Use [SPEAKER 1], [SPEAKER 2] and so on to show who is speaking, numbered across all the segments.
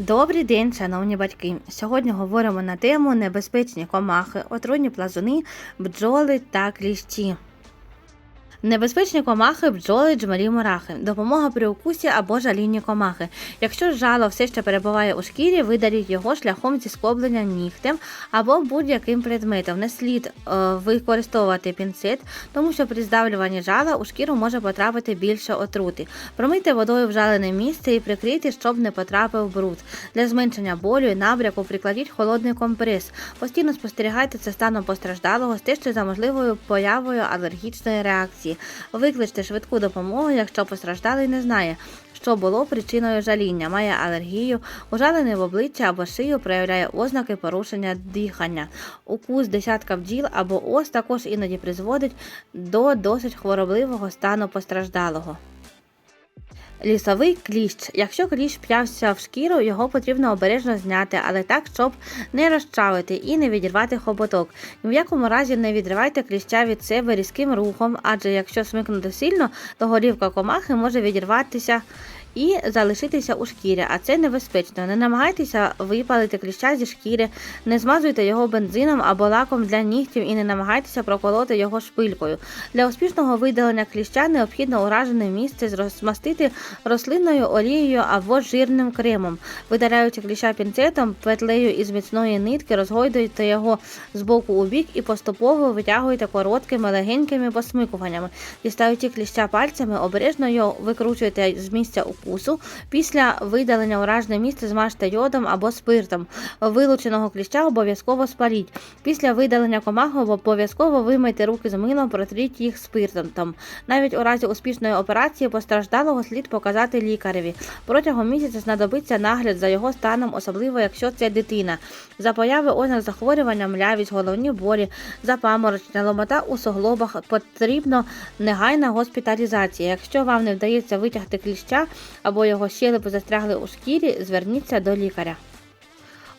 [SPEAKER 1] Добрий день, шановні батьки. Сьогодні говоримо на тему небезпечні комахи, отруйні плазуни, бджоли та кліщі. Небезпечні комахи, бджоли, джмарі, мурахи. Допомога при укусі або жалінні комахи. Якщо жало все ще перебуває у шкірі, видаліть його шляхом зіскоблення нігтем або будь-яким предметом. Не слід е, використовувати пінцет, тому що при здавлюванні жала у шкіру може потрапити більше отрути. Промийте водою вжалене місце і прикрийте, щоб не потрапив бруд. Для зменшення болю і набряку прикладіть холодний компрес. Постійно спостерігайте за станом постраждалого, стежте за можливою появою алергічної реакції. Викличте швидку допомогу, якщо постраждалий не знає, що було причиною жаління, має алергію, ужалений в обличчя або шию проявляє ознаки порушення дихання. Укус десятка бджіл або ос також іноді призводить до досить хворобливого стану постраждалого. Лісовий кліщ. Якщо кліщ п'явся в шкіру, його потрібно обережно зняти, але так, щоб не розчавити і не відірвати хоботок. Ні в якому разі не відривайте кліща від себе різким рухом, адже якщо смикнути сильно, то голівка комахи може відірватися і залишитися у шкірі, а це небезпечно. Не намагайтеся випалити кліща зі шкіри, не змазуйте його бензином або лаком для нігтів і не намагайтеся проколоти його шпилькою. Для успішного видалення кліща необхідно уражене місце розмастити рослинною олією або жирним кремом. Видаляючи кліща пінцетом, петлею із міцної нитки, розгойдуйте його з боку у бік і поступово витягуйте короткими легенькими посмикуваннями. Дістаючи кліща пальцями, обережно його викручуйте з місця укусу. Після видалення уражене місце змажте йодом або спиртом. Вилученого кліща обов'язково спаліть. Після видалення комахи обов'язково вимийте руки з милом, протріть їх спиртом. Навіть у разі успішної операції постраждалого слід показати лікареві. Протягом місяця знадобиться нагляд за його станом, особливо якщо це дитина. За появи ознак захворювання, млявість, головні болі, запаморочення, ломота у суглобах потрібно негайна госпіталізація. Якщо вам не вдається витягти кліща або його щелепи застрягли у шкірі, зверніться до лікаря.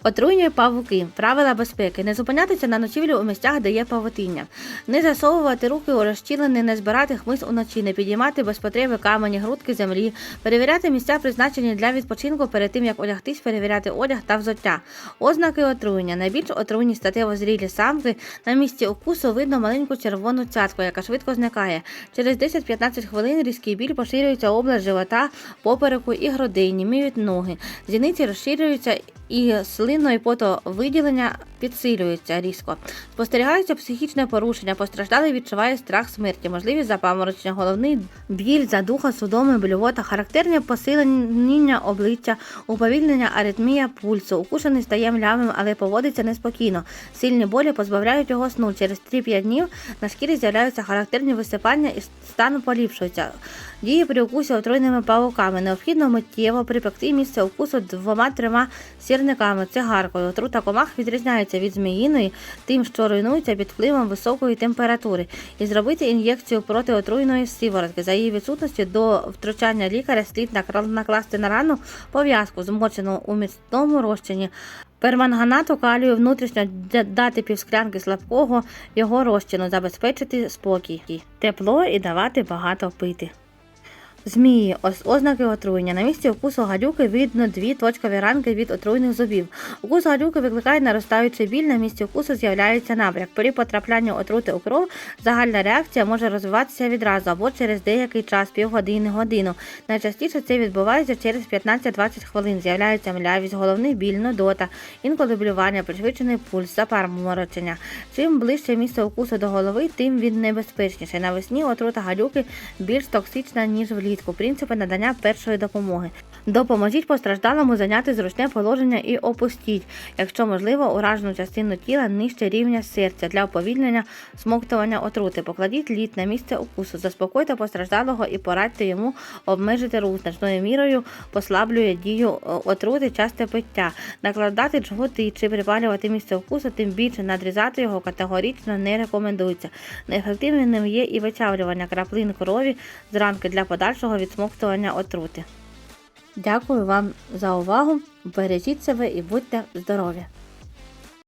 [SPEAKER 1] Отруйні павуки. Правила безпеки. Не зупинятися на ночівлю у місцях, де є павутиння. Не засовувати руки у розчілини, не збирати хмиз уночі, не підіймати без потреби камені, грудки землі, перевіряти місця, призначені для відпочинку перед тим, як одягтись, перевіряти одяг та взуття. Ознаки отруєння. Найбільш отруйні статево зрілі самки. На місці укусу видно маленьку червону цятку, яка швидко зникає. Через 10-15 хвилин різкий біль поширюється область живота, попереку і грудей, німіють ноги. Зіниці розширюються і слинно і потовиділення підсилюються різко. Спостерігається психічне порушення, постраждалий відчуває страх смерті, можливість запаморочення, головний біль, задуха, судоми, блювота, характерне посилення обличчя, уповільнення аритмія пульсу. Укушений стає млявим, але поводиться неспокійно. Сильні болі позбавляють його сну. Через 3-5 днів на шкірі з'являються характерні висипання і стан поліпшується. Дії при укусі отруйними павуками. Необхідно миттєво припекти місце укусу двома-трьома сірниками, цигаркою. Отрута комах відрізняється від зміїної, тим, що руйнується під впливом високої температури, і зробити ін'єкцію проти отруйної сиворотки. За її відсутності до втручання лікаря слід накласти на рану пов'язку, змочену у міцному розчині. Перманганату калію внутрішньо дати півсклянки слабкого його розчину, забезпечити спокій, тепло і давати багато пити. Змії, ось ознаки отруєння. На місці укусу гадюки видно дві точкові ранки від отруйних зубів. Укус гадюки викликає наростаючий біль, на місці укусу з'являється набряк. При потраплянні отрути у кров загальна реакція може розвиватися відразу або через деякий час, півгодини, годину. Найчастіше це відбувається через 15-20 хвилин. З'являється млявість, головний біль, нудота, інколи блювання, пришвидшений пульс, запаморочення. Чим ближче місце укусу до голови, тим він небезпечніший. Навесні отрута гадюки більш токсична, ніж влітку. Принципи надання першої допомоги. Допоможіть постраждалому зайняти зручне положення і опустіть, якщо можливо, уражену частину тіла нижче рівня серця для уповільнення смоктування отрути. Покладіть лід на місце укусу, заспокойте постраждалого і порадьте йому обмежити рух. Значною мірою послаблює дію е, отрути часте пиття. Накладати жгути чи припалювати місце укусу, тим більше надрізати його категорично не рекомендується. Неефективним є і вичавлювання краплин крові з для подальшого відсмоктування отрути. Дякую вам за увагу. Бережіть себе і будьте здорові!